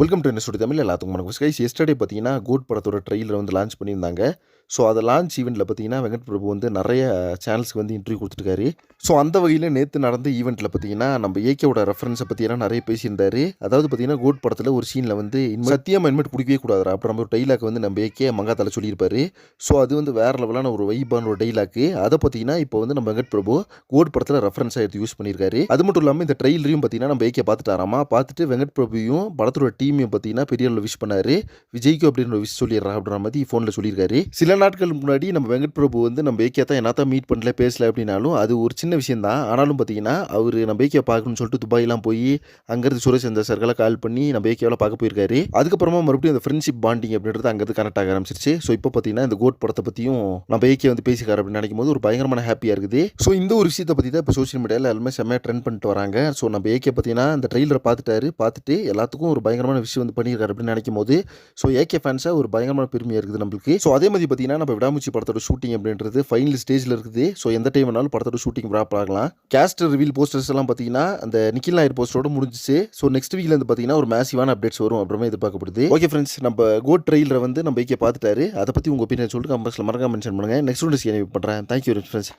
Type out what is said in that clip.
Welcome to என்ன studio Tamil எல்லாத்துக்கும் வணக்கம். ஸ்கைஸ் எஸ்டர்டே பார்த்தீங்கன்னா கோட் படத்தோட ட்ரெயிலர் வந்து லான்ச் பண்ணியிருந்தாங்க. ஸோ அதை லான்ச் ஈவெண்ட்டில் பார்த்தீங்கன்னா வெங்கட் பிரபு வந்து நிறைய சேனல்ஸ்க்கு வந்து இன்டர்வியூ கொடுத்துருக்காரு ஸோ அந்த வகையில் நேற்று நடந்த ஈவெண்ட்டில் பார்த்தீங்கன்னா நம்ம ஏகேவோட ரெஃபரன்ஸை பற்றியெல்லாம் நிறைய பேசியிருந்தாரு. அதாவது பார்த்தீங்கன்னா கோட் படத்தில் ஒரு சீனில் வந்து சத்தியம் இனிமேட் பிடிக்கவே கூடாது அப்புறம் நம்ம ஒரு டைலாக் வந்து நம்ம ஏகே மங்காத்தால சொல்லியிருப்பாரு. ஸோ அது வந்து வேற லெவலான ஒரு வைபான ஒரு டைலாக்கு அதை பார்த்தீங்கன்னா இப்போ வந்து நம்ம வெங்கட் பிரபு கோட் படத்தில் ரெஃபரன்ஸாக எடுத்து யூஸ் பண்ணியிருக்காரு. அது மட்டும் இல்லாமல் இந்த ட்ரெயிலரையும் பார்த்தீங்கன்னா நம்ம ஏகே பார்த்துட்டாராமா? பார்த்துட்டு வெங்கட் பிரபுவையும் படத்தோட டீமையும் பார்த்தீங்கன்னா பெரிய அளவில் விஷ் பண்ணாரு. விஜய்க்கு அப்படின்னு ஒரு விஷ் சொல்லிடுறா அப்படின்ற மாதிரி ஃபோனில் சொல்லியிருக்காரு. சில நாட்கள் முன்னாடி நம்ம வெங்கட் பிரபு வந்து நம்ம ஏகே தான் என்னத்தான் மீட் பண்ணல பேசல அப்படின்னாலும் அது ஒரு சின்ன விஷயம் தான் ஆனாலும் பார்த்தீங்கன்னா அவர் நம்ம ஏகே பார்க்கணும்னு சொல்லிட்டு துபாயெலாம் போய் அங்கேருந்து சுரேஷ் அந்த சர்க்கெல்லாம் கால் பண்ணி நம்ம ஏகேவில் பார்க்க போயிருக்காரு. அதுக்கப்புறமா மறுபடியும் அந்த ஃப்ரெண்ட்ஷிப் பாண்டிங் அப்படின்றது அங்கேருந்து கனெக்ட் ஆக ஆரம்பிச்சிருச்சு. ஸோ இப்போ பார்த்தீங்கன்னா இந்த கோட் படத்தை பற்றியும் நம்ம ஏகே வந்து பேசிக்கார் அப்படின்னு நினைக்கும் போது ஒரு பயங்கரமான ஹாப்பியாக இருக்குது. ஸோ இந்த ஒரு விஷயத்தை பற்றி தான் இப்போ சோஷியல் மீடியாவில் எல்லாமே செம்மையாக ட்ரெண்ட் பண்ணிட்டு வராங்க. ஸோ நம்ம ஏகே பார்த்தீங்கன்னா இந்த ட்ரெயிலரை பார்த்துட்டாரு. பார்த்துட்டு எல்லாத்துக்கும் ஒரு பயங்கரமான விஷயம் வந்து பண்ணியிருக்காரு அப்படின்னு நினைக்கும் போது ஸோ ஏகே ஃபேன்ஸாக ஒரு பயங்கரமான பெருமையாக இருக்குது நம்மளுக்கு. ஸோ அதே மாதிரி பார்த்தீங்கன்னா நம்ம விடாமுச்சி படத்தோட ஷூட்டிங் அப்படின்றது ஃபைனல் ஸ்டேஜில் இருக்குது. ஸோ எந்த டைம் வேணாலும் படத்தோட ஷூட்டிங் ப்ராப் ஆகலாம். கேஸ்டர் ரிவீல் போஸ்டர்ஸ் எல்லாம் பார்த்தீங்கன்னா அந்த நிக்கில் நாயர் போஸ்டரோட முடிஞ்சிச்சு. ஸோ நெக்ஸ்ட் வீக்ல இருந்து பார்த்தீங்கன்னா ஒரு மேசிவான அப்டேட்ஸ் வரும். அப்புறமே எதிர்பார்க்கப்படுது. ஓகே ஃப்ரெண்ட்ஸ் நம்ம கோட் ட்ரெயிலரை வந்து நம்ம ஏகே பார்த்துட்டாரு. அதை பற்றி உங்கள் ஒப்பீனியன் சொல்லிட்டு கம்பஸில் மறக்காம மென்ஷன் பண்ணுங்கள் நெக்ஸ்ட் ஒன்று பண்ணுறேன் தேங்க்யூ ஃப்ரெண்ட்ஸ்